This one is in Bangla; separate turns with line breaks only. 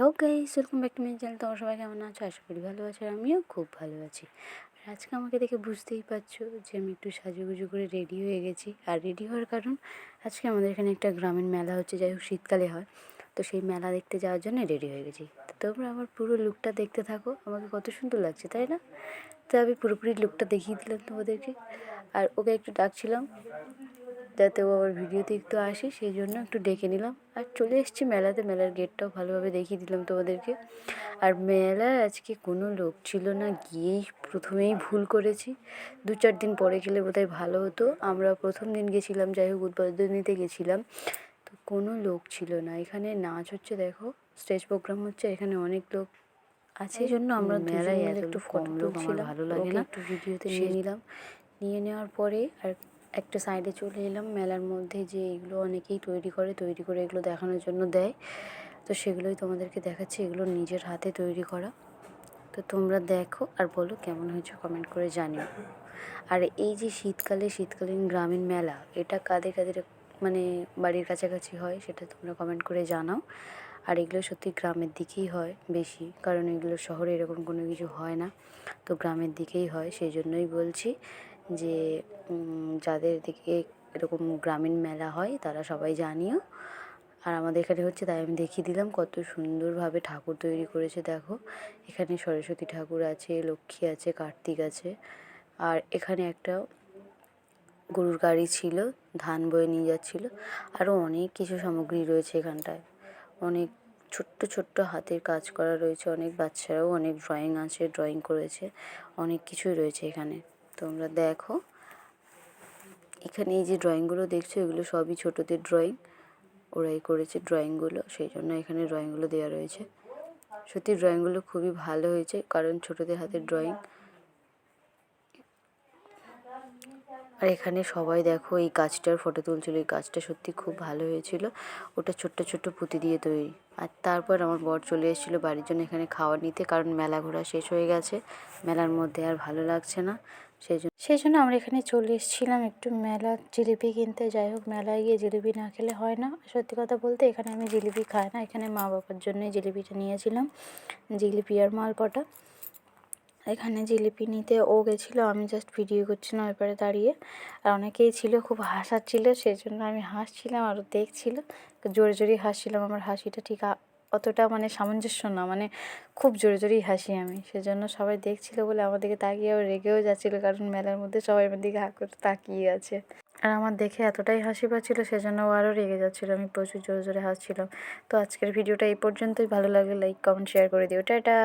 Hello guys, welcome back to my channel. তোমার সবাই কেমন আছো? আশা করি ভালো আছো, আর আমিও খুব ভালো আছি। আর আজকে আমাকে দেখে বুঝতেই পারছ যে আমি একটু সাজুগুজু করে রেডি হয়ে গেছি। আর রেডি হওয়ার কারণ, আজকে আমাদের এখানে একটা গ্রামীণ মেলা হচ্ছে, যাই হোক শীতকালে হয়। তো সেই মেলা দেখতে যাওয়ার জন্য রেডি হয়ে গেছি। তো তোমরা আমার পুরো লুকটা দেখতে থাকো। আমাকে কত সুন্দর লাগছে, তাই না? তো আমি পুরোপুরি লুকটা দেখিয়ে দিলাম তোমাদেরকে। আর ওকে একটু ডাকছিলাম যাতে ও আবার ভিডিওতে একটু আসে সেই জন্য একটু ডেকে নিলাম। আর চলে এসেছি মেলাতে মেলার গেটটাও ভালোভাবে দেখিয়ে দিলাম তোমাদেরকে। আর মেলায় আজকে কোনো লোক ছিল না গিয়েই প্রথমেই ভুল করেছি। দু চার দিন পরে গেলে বোধহয় ভালো হতো। আমরা প্রথম দিন গেছিলাম যাই হোক উদ্বোধনীতে গেছিলাম। তো কোনো লোক ছিল না। এখানে নাচ হচ্ছে দেখো স্টেজ প্রোগ্রাম হচ্ছে এখানে অনেক লোক আছে। জন্য আমরা মেলায় একটু ফটো তুলছিলাম। ভালো লাগে না। একটু ভিডিওতে নিয়ে নিলাম। নিয়ে নেওয়ার পরে আর একটা সাইডে চলে এলাম। মেলার মধ্যে যে এগুলো অনেকেই তৈরি করে তৈরি করে এগুলো দেখানোর জন্য দেয়। তো সেগুলোই তোমাদেরকে দেখাচ্ছি, এগুলো নিজের হাতে তৈরি করা। তো তোমরা দেখো আর বলো কেমন হয়েছে কমেন্ট করে জানিও। আর এই যে শীতকালে, শীতকালীন গ্রামীণ মেলা, এটা কাদের কাদের মানে বাড়ির কাছাকাছি হয় সেটা তোমরা কমেন্ট করে জানাও। আর এগুলো সত্যি গ্রামের দিকেই হয় বেশি, কারণ এগুলো শহরে এরকম কোনো কিছু হয় না। তো গ্রামের দিকেই হয় সেই জন্যই বলছি। যে যাদের দিকে এরকম গ্রামীণ মেলা হয়, তারা সবাই জানিও। আর আমাদের এখানে হচ্ছে তাই আমি দেখিয়ে দিলাম, কত সুন্দরভাবে ঠাকুর তৈরি করেছে, দেখো। এখানে সরস্বতী ঠাকুর আছে, লক্ষ্মী আছে, কার্তিক আছে। আর এখানে একটা গরুর গাড়ি ছিল, ধান বয়ে নিয়ে যাচ্ছিল। আরও অনেক কিছু সামগ্রী রয়েছে এখানটায়। অনেক ছোট্ট ছোট্ট হাতের কাজ করা রয়েছে, অনেক বাচ্চারাও অনেক ড্রয়িং আছে ড্রয়িং করেছে, অনেক কিছুই রয়েছে এখানে। তোমরা দেখো। এখানে এই যে ড্রয়িংগুলো দেখছ, এগুলো সবই ছোটোদের ড্রয়িং। ওরাই করেছে ড্রয়িংগুলো, সেই জন্য এখানে ড্রয়িংগুলো দেওয়া রয়েছে। সত্যি ড্রয়িংগুলো খুবই ভালো হয়েছে, কারণ ছোটোদের হাতের ড্রয়িং। আর এখানে সবাই দেখো, এই গাছটার ফটো তুলছিল, এই গাছটা সত্যি খুব ভালো হয়েছিল। ওটা ছোট্ট ছোট্ট পুঁতি দিয়ে তৈরি। আর তারপর আমার বর চলে এসেছিল বাড়ির জন্য এখানে খাওয়া নিতে, কারণ মেলা ঘোরা শেষ হয়ে গেছে। মেলার মধ্যে আর ভালো লাগছে না। সেই জন্য সেই জন্য আমরা এখানে চলে এসেছিলাম একটু মেলা জিলিপি কিনতে। যাই হোক, মেলায় গিয়ে জিলিপি না খেলে হয় না। সত্যি কথা বলতে এখানে আমি জিলিপি খাই না। এখানে মা বাবার জন্যই জিলিপিটা নিয়েছিলাম। জিলিপি আর মালপটা এখানে জিলিপি নিতে ও গেছিল, আমি জাস্ট ভিডিও করছিলাম এরপরে দাঁড়িয়ে। আর অনেকেই ছিল, খুব হাসাচ্ছিল, সেই জন্য আমি হাসছিলাম আর দেখছিল। জোরে জোরে হাসছিলাম, আমার হাসিটা ঠিক অতটা মানে সামঞ্জস্য না মানে খুব জোরে জোরেই হাসি আমি। সেজন্য সবাই দেখছিল বলে আমার দিকে তাকিয়ে রেগেও যাচ্ছিল, কারণ মেলার মধ্যে সবাই আমার দিকে হাঁ করে তাকিয়ে আছে। আর আমার দেখে এতটাই হাসি পাচ্ছিলো, সেজন্য ও আরও রেগে যাচ্ছিল, আমি প্রচুর জোরে জোরে হাসছিলাম। তো আজকের ভিডিওটা এই পর্যন্তই, ভালো লাগলে লাইক কমেন্ট শেয়ার করে দিও। টাটা!